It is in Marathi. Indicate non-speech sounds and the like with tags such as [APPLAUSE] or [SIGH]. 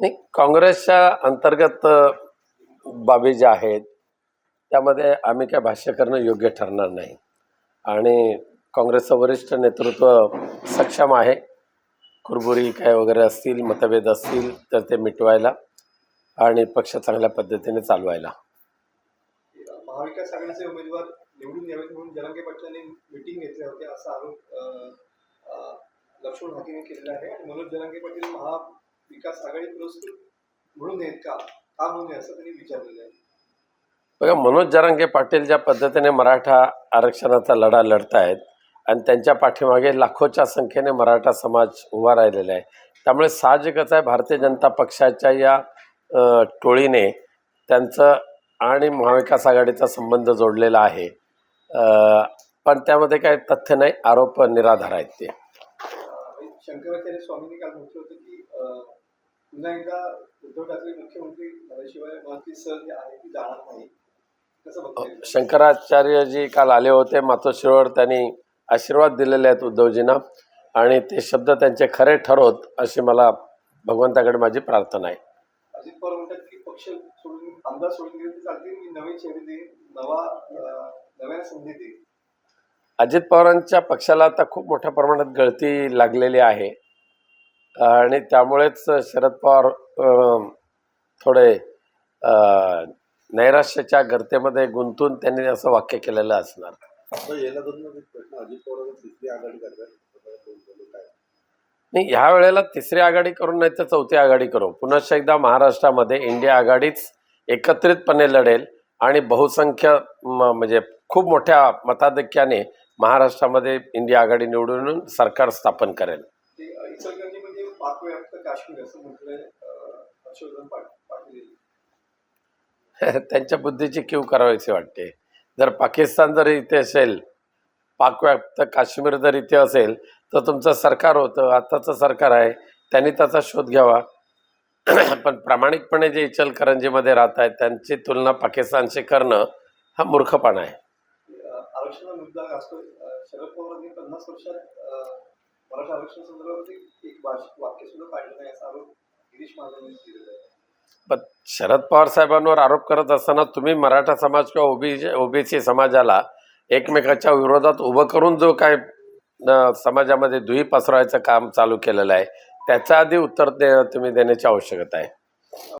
नाही काँग्रेसच्या अंतर्गत बाबी ज्या आहेत त्यामध्ये आम्ही काय भाष्य करणं योग्य ठरणार नाही. आणि काँग्रेसचं वरिष्ठ नेतृत्व सक्षम आहे. कुरबुरी काय वगैरे असतील मतभेद असतील तर ते मिटवायला आणि पक्ष चांगल्या पद्धतीने चालवायला. महाविकास आघाडीचे उमेदवार निवडून यावेत म्हणून जलंगे पाटलांनी मिटिंग घेतल्या होत्या असा आरोप लक्ष्मण हाकीने केलेला आहे. आणि मनोज जलंगे पाटील महा विकास आघाडी पुरस्कृत म्हणून आहेत का? का म्हणून असं त्यांनी विचारलेलं आहे. बघा मनोज जरांगे पाटील ज्या पद्धतीने मराठा आरक्षणाचा लढा लढतायत आणि त्यांच्या पाठीमागे लाखोच्या संख्येने मराठा समाज उभा राहिलेला आहे. त्यामुळे साहजिकच आहे भारतीय जनता पक्षाच्या या टोळीने त्यांचं आणि महाविकास आघाडीचा संबंध जोडलेला आहे. पण त्यामध्ये काही तथ्य नाही आरोप निराधार आहेत ते. शंकराचार्य स्वामींनी काल म्हटलं होतं की पुन्हा एकदा उद्धव ठाकरे मुख्यमंत्री झाल्याशिवाय महत्ती सर जी आहे ती जाणार नाही कसं बघताय शंकराचार्यजी काल आले होते मातोश्रीवर त्यांनी आशीर्वाद दिलेले आहेत उद्धवजींना आणि ते शब्द त्यांचे खरे ठरोत अशी मला भगवंताकडे माझी प्रार्थना आहे. अजित पवार म्हणतात की पक्ष सोडून आमदार सोडून गेले तर चालतील मी नवीन चेहरे देईन नवा अं, नव्याने संधी देईन अजित पवारांच्या पक्षाला आता खूप मोठ्या प्रमाणात गळती लागलेली आहे. आणि त्यामुळेच शरद पवार थोडे नैराश्याच्या गर्तेमध्ये गुंतून त्यांनी असं वाक्य केलेलं असणार. नाही ह्या वेळेला तिसरी आघाडी करून नाही तर चौथी आघाडी करू. पुनश्च एकदा महाराष्ट्रामध्ये इंडिया आघाडीच एकत्रितपणे लढेल आणि बहुसंख्य म्हणजे खूप मोठ्या मताधिक्याने महाराष्ट्रामध्ये इंडिया आघाडी निवडून सरकार स्थापन करेल. [LAUGHS] त्यांच्या बुद्धीची कीव करावीशी वाटते. जर पाकिस्तान जर इथे असेल पाकव्याप्त काश्मीर जर इथे असेल तर तुमचं सरकार होतं आत्ताचं सरकार आहे त्यांनी त्याचा शोध घ्यावा. [CLEARS THROAT] पण प्रामाणिकपणे जे इचलकरंजीमध्ये राहत आहेत त्यांची तुलना पाकिस्तानशी करणं हा मूर्खपणा आहे. आरक्षणाचा मुद्दा असतो शरद पवारांनी पन्नास वर्षात मराठा आरक्षण संदर्भात एक- एक वाक्य सुद्धा काढलं नाही असा आरोप गिरीश महाजन यांनी केलेला आहे. पण शरद पवार साहेबांवर आरोप करत असताना तुम्ही मराठा समाज किंवा ओबीसी ओबीसी समाजाला एकमेकाच्या विरोधात उभं करून जो काय समाजामध्ये दुही पसरवायचं काम चालू केलेलं आहे त्याच्या आधी उत्तर दे तुम्ही देण्याची आवश्यकता आहे.